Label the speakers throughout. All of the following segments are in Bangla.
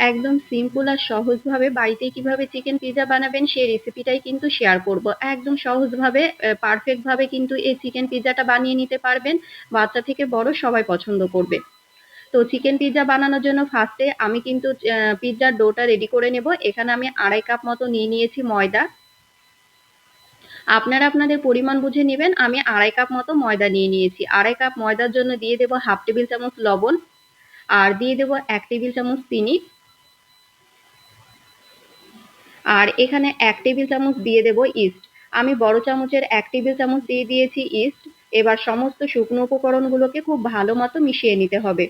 Speaker 1: একদম সিম্পল আর সহজভাবে বাড়িতে কীভাবে চিকেন পিৎজা বানাবেন সেই রেসিপিটাই কিন্তু শেয়ার করব। একদম সহজভাবে পারফেক্টভাবে কিন্তু এই চিকেন পিৎজাটা বানিয়ে নিতে পারবেন। বাচ্চা থেকে বড় সবাই পছন্দ করবে। তো চিকেন পিৎজা বানানোর জন্য ফার্স্টে আমি কিন্তু পিৎজার ডোটা রেডি করে নেব। এখানে আমি আড়াই কাপ মতো নিয়ে নিয়েছি ময়দা। আপনারা আপনাদের পরিমাণ বুঝে নেবেন। আমি আড়াই কাপ মতো ময়দা নিয়ে নিয়েছি। আড়াই কাপ ময়দার জন্য দিয়ে দেবো হাফ টেবিল চামচ লবণ। আর দিয়ে দেবো এক টেবিল চামচ চিনি। আর এখানে এক টেবিল চামচ দিয়ে দেব ইস্ট। আমি বড় চামচের এক টেবিল চামচ দিয়ে দিয়েছি ইস্ট। এবার সমস্ত শুকনো উপকরণগুলোকে খুব ভালো মতো মিশিয়ে নিতে হবে।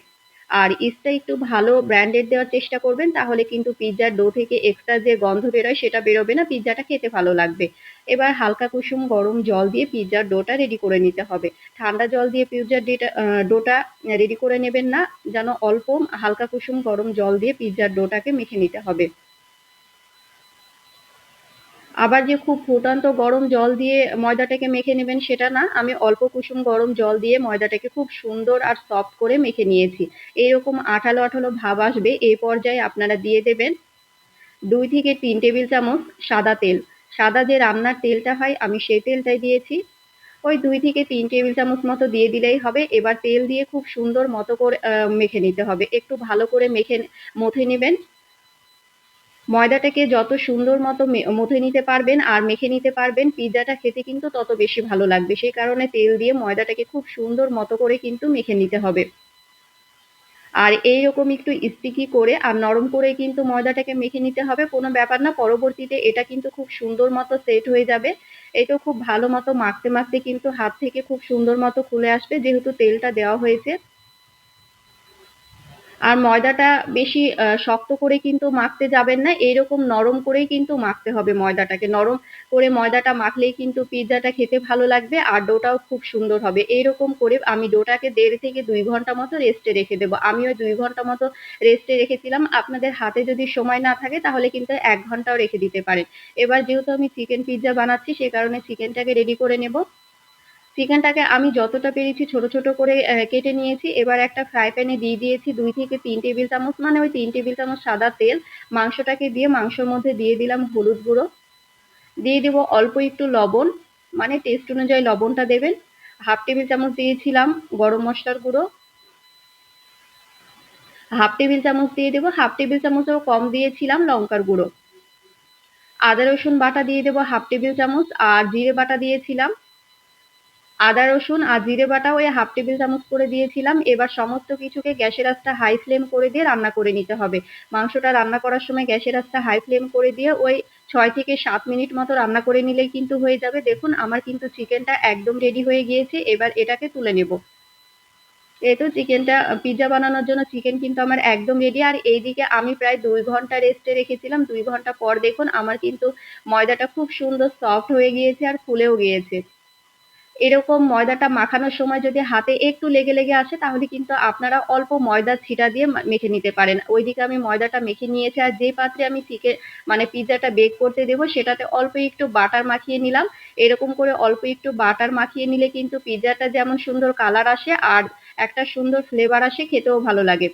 Speaker 1: আর ইস্টটা একটু ভালো ব্র্যান্ডেড দেওয়ার চেষ্টা করবেন, তাহলে কিন্তু পিৎজার ডো থেকে এক্সট্রা যে গন্ধ বেরোয় সেটা বেরোবে না, পিৎজাটা খেতে ভালো লাগবে। এবার হালকা কুসুম গরম জল দিয়ে পিৎজার ডোটা রেডি করে নিতে হবে। ঠান্ডা জল দিয়ে পিৎজার ডেটা রেডি করে নেবেন না, যেন অল্প হালকা কুসুম গরম জল দিয়ে পিৎজার ডোটাকে মেখে নিতে হবে। আবার যে খুব ফুটন্ত গরম জল দিয়ে ময়দাটাকে মেখে নেবেন সেটা না, আমি অল্প কুসুম গরম জল দিয়ে ময়দাটাকে খুব সুন্দর আর সফট করে মেখে নিয়েছি। এইরকম আঠালো আঠালো ভাব আসবে এই পর্যায়ে আপনারা দিয়ে দেবেন দুই থেকে তিন টেবিল চামচ সাদা তেল। সাদা যে রান্নার তেলটা হয়, আমি সেই তেলটাই দিয়েছি। ওই দুই থেকে তিন টেবিল চামচ মতো দিয়ে দিলেই হবে। এবার তেল দিয়ে খুব সুন্দর মতো করে মেখে নিতে হবে। একটু ভালো করে মেখে, মথে নেবেন। ময়দাটাকে যত সুন্দর মতো মথে নিতে পারবেন আর মেখে নিতে পারবেন, পিৎজাটা খেতে কিন্তু তত বেশি ভালো লাগবে। সেই কারণে তেল দিয়ে ময়দাটাকে খুব সুন্দর মতো করে কিন্তু মেখে নিতে হবে। আর এইরকম একটু স্টিকি করে আর নরম করে কিন্তু ময়দাটাকে মেখে নিতে হবে। কোনো ব্যাপার না, পরবর্তীতে এটা কিন্তু খুব সুন্দর মতো সেট হয়ে যাবে। এটা খুব ভালো মতো মাখতে মাখতে কিন্তু হাত থেকে খুব সুন্দর মতো খুলে আসবে, যেহেতু তেলটা দেওয়া হয়েছে। আর ময়দাটা বেশি শক্ত করে কিন্তু মাখতে যাবেন না, এইরকম নরম করেই কিন্তু মাখতে হবে ময়দাটাকে। নরম করে ময়দাটা মাখলেই কিন্তু পিৎজাটা খেতে ভালো লাগবে আর ডোটাও খুব সুন্দর হবে। এইরকম করে আমি ডোটাকে দেড় থেকে দুই ঘণ্টা মতো রেস্টে রেখে দেবো। আমি ওই দুই ঘণ্টা মতো রেস্টে রেখেছিলাম। আপনাদের হাতে যদি সময় না থাকে তাহলে কিন্তু এক ঘন্টাও রেখে দিতে পারেন। এবার যেহেতু আমি চিকেন পিৎজা বানাচ্ছি, সে কারণে চিকেনটাকে রেডি করে নেব। চিকেনটাকে আমি যতটা পেরেছি ছোট ছোট করে কেটে নিয়েছি। এবার একটা ফ্রাই প্যানে দিয়ে দিয়েছি দুই থেকে তিন টেবিল চামচ মানে ওই তিন টেবিল চামচ সাদা তেল। মাংসটাকে দিয়ে মাংসর মধ্যে দিয়ে দিলাম হলুদ গুঁড়ো। দিয়ে দেব অল্প একটু লবণ মানে টেস্ট অনুযায়ী লবণটা দেবেন। হাফ টেবিল চামচ দিয়েছিলাম গরম মশলার গুঁড়ো। হাফ টেবিল চামচ দিয়ে দেবো, হাফ টেবিল চামচেরও কম দিয়েছিলাম লঙ্কার গুঁড়ো। আদা রসুন বাটা দিয়ে দেবো হাফ টেবিল চামচ, আর জিরে বাটা দিয়েছিলাম আদা, রসুন আর জিরে বাটা ওই হাফ টেবিল চামচ করে দিয়েছিলাম। এবার সমস্ত কিছুকে গ্যাসের আঁচটা হাই ফ্লেম করে দিয়ে রান্না করে নিতে হবে। মাংসটা রান্না করার সময় গ্যাসের আঁচটা হাই ফ্লেম করে দিয়ে ওই ছয় থেকে সাত মিনিট মতো রান্না করে নিলেই কিন্তু হয়ে যাবে। দেখুন, আমার কিন্তু চিকেনটা একদম রেডি হয়ে গিয়েছে। এবার এটাকে তুলে নেব। এই তো চিকেনটা পিৎজা বানানোর জন্য চিকেন কিন্তু আমার একদম রেডি আর এইদিকে আমি প্রায় দুই ঘণ্টা রেস্টে রেখেছিলাম। দুই ঘণ্টা পর দেখুন, আমার কিন্তু ময়দাটা খুব সুন্দর সফট হয়ে গিয়েছে আর ফুলেও গিয়েছে। এরকম ময়দাটা মাখানোর সময় যদি হাতে একটু লেগে লেগে আসে, তাহলে কিন্তু আপনারা অল্প ময়দা ছিটা দিয়ে মেখে নিতে পারেন। ওইদিকে আমি ময়দাটা মেখে নিয়েছি, আর যে পাত্রে আমি চিকেন মানে পিৎজাটা বেক করতে দেবো, সেটাতে অল্প একটু বাটার মাখিয়ে নিলাম। এরকম করে অল্প একটু বাটার মাখিয়ে নিলে কিন্তু পিৎজাটা যেমন সুন্দর কালার আসে, আর একটা সুন্দর ফ্লেভার আসে, খেতেও ভালো লাগে।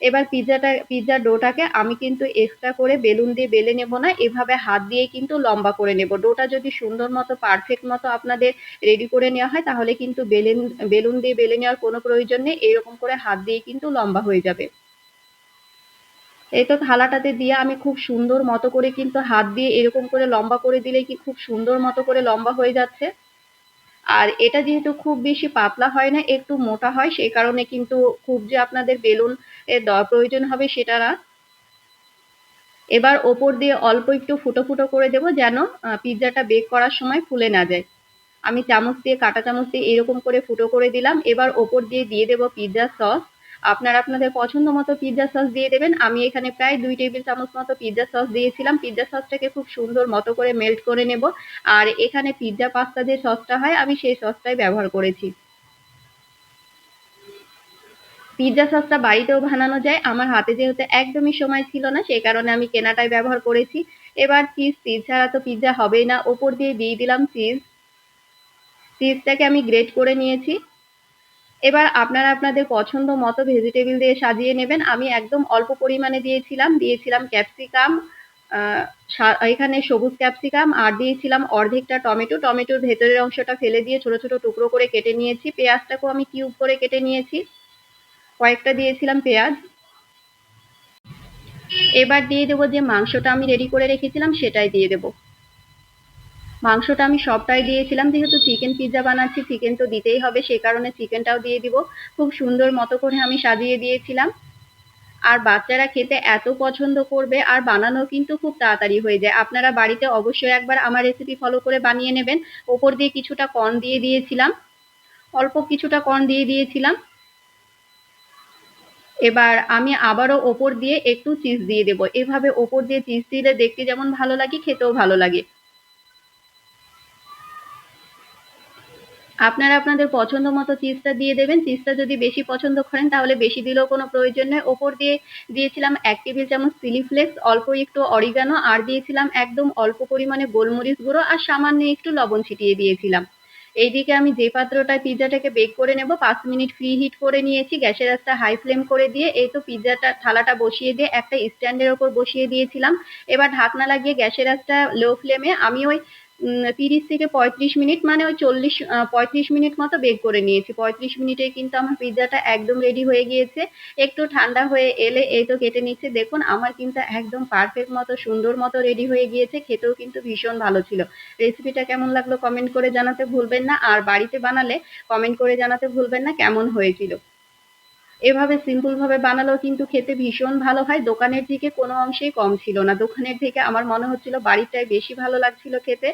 Speaker 1: এবার পিৎজাটা পিৎজার ডোটাকে আমি কিন্তু এক্সট্রা করে বেলুন দিয়ে বেলে নেব না, এভাবে হাত দিয়ে কিন্তু লম্বা করে নেব। ডোটা যদি সুন্দর মতো পারফেক্ট মতো আপনাদের রেডি করে নেওয়া হয়, তাহলে কিন্তু বেলুন বেলুন দিয়ে বেলে নেওয়ার কোনো প্রয়োজন নেই, এরকম করে হাত দিয়ে কিন্তু লম্বা হয়ে যাবে। এই তো থালাটাতে দিয়ে আমি খুব সুন্দর মতো করে কিন্তু হাত দিয়ে এরকম করে লম্বা করে দিলে কি খুব সুন্দর মতো করে লম্বা হয়ে যাচ্ছে। আর এটা যেহেতু খুব বেশি পাতলা হয় না, একটু মোটা হয়, সেই কারণে কিন্তু খুব যে আপনাদের বেলুন এর প্রয়োজন হবে সেটা না। এবার ওপর দিয়ে অল্প একটু ফুটো ফুটো করে দেব যেন পিৎজাটা বেক করার সময় ফুলে না যায়। আমি চামচ দিয়ে, কাটা চামচ দিয়ে এরকম করে ফুটো করে দিলাম। এবার ওপর দিয়ে দিয়ে দেব পিৎজা সস আপনারা আপনাদের পছন্দ মতো পিৎজা সস দিয়ে দেবেন। আমি এখানে প্রায় দুই টেবিল চামচ মতো পিৎজা সস দিয়েছিলাম। পিৎজা সসটাকে খুব সুন্দর মতো করে মেল্ট করে নেব। আর এখানে পিৎজা পাস্তা যে সসটা হয়, আমি সেই সসটাই ব্যবহার করেছি। পিৎজা সসটা বাড়িতেও বানানো যায়। আমার হাতে যেহেতু একদমই সময় ছিল না সেই কারণে আমি কেনাটাই ব্যবহার করেছি। এবার চিজ চিজ ছাড়া তো পিৎজা হবেই না। ওপর দিয়ে দিয়ে দিলাম চিজ চিজটাকে আমি গ্রেট করে নিয়েছি। এবার আপনারা আপনাদের পছন্দ মতো ভেজিটেবিল দিয়ে সাজিয়ে নেবেন। আমি একদম অল্প পরিমাণে দিয়েছিলাম। দিয়েছিলাম ক্যাপসিকাম এখানে সবুজ ক্যাপসিকাম আর দিয়েছিলাম অর্ধেকটা টমেটো। টমেটোর ভেতরের অংশটা ফেলে দিয়ে ছোট ছোট টুকরো করে কেটে নিয়েছি। পেঁয়াজটাকেও আমি কিউব করে কেটে নিয়েছি। কয়েকটা দিয়েছিলাম পেঁয়াজ। এবার দিয়ে দেবো যে মাংসটা আমি রেডি করে রেখেছিলাম, সেটাই দিয়ে দেবো। মাংসটা আমি সবটাই দিয়েছিলাম, যেহেতু চিকেন পিৎজা বানাচ্ছি চিকেন তো দিতেই হবে, সে কারণে চিকেনটাও দিয়ে দিব। খুব সুন্দর মতো করে আমি সাজিয়ে দিয়েছিলাম। আর বাচ্চারা খেতে এত পছন্দ করবে, আর বানানো কিন্তু খুব তাড়াতাড়ি হয়ে যায়। আপনারা বাড়িতে অবশ্যই একবার আমার রেসিপি ফলো করে বানিয়ে নেবেন। ওপর দিয়ে কিছুটা কর্ন দিয়ে দিয়েছিলাম। অল্প কিছুটা কর্ন দিয়ে দিয়েছিলাম। এবার আমি আবারও ওপর দিয়ে একটু চিজ দিয়ে দেবো। এভাবে ওপর দিয়ে চিজ দিলে দেখতে যেমন ভালো লাগে, খেতেও ভালো লাগে। আপনারা আপনাদের পছন্দ মতো চিজটা দিয়ে দেবেন। চিজটা যদি বেশি পছন্দ করেন, তাহলে বেশি দিলেও কোনো প্রয়োজন নেই। ওপর দিয়ে দিয়েছিলাম এক টেবিল চামচ চিলি ফ্লেক্স, অল্প একটু অরিগানো, আর দিয়েছিলাম একদম অল্প পরিমাণে গোলমরিচ গুঁড়ো, আর সামান্য একটু লবণ ছিটিয়ে দিয়েছিলাম। এইদিকে আমি যে পাত্রটায় পিৎজাটাকে বেক করে নেব, পাঁচ মিনিট ফ্রি হিট করে নিয়েছি, গ্যাসের আঁচটা হাই ফ্লেম করে দিয়ে এই তো পিৎজাটা থালাটা বসিয়ে দিয়ে একটা স্ট্যান্ডের ওপর বসিয়ে দিয়েছিলাম। এবার ঢাকনা লাগিয়ে গ্যাসের আঁচটা লো ফ্লেমে আমি ওই তিরিশ থেকে পঁয়ত্রিশ মিনিট মানে ওই চল্লিশ পঁয়ত্রিশ মিনিট মতো বেক করে নিয়েছি। পঁয়ত্রিশ মিনিটে কিন্তু আমার পিৎজাটা একদম রেডি হয়ে গিয়েছে। একটু ঠান্ডা হয়ে এলে এই তো কেটে নিচ্ছে। দেখুন, আমার কিন্তু একদম পারফেক্ট মতো, সুন্দর মতো রেডি হয়ে গিয়েছে। খেতেও কিন্তু ভীষণ ভালো ছিল। রেসিপিটা কেমন লাগল কমেন্ট করে জানাতে ভুলবেন না। আর বাড়িতে বানালে কমেন্ট করে জানাতে ভুলবেন না কেমন হয়েছিল। এভাবে সিম্পলভাবে বানালেও কিন্তু খেতে ভীষণ ভালো হয়। দোকানের থেকে কোনো অংশেই কম ছিল না। দোকানের থেকে আমার মনে হচ্ছিল বাড়িটাই বেশি ভালো লাগছিল খেতে।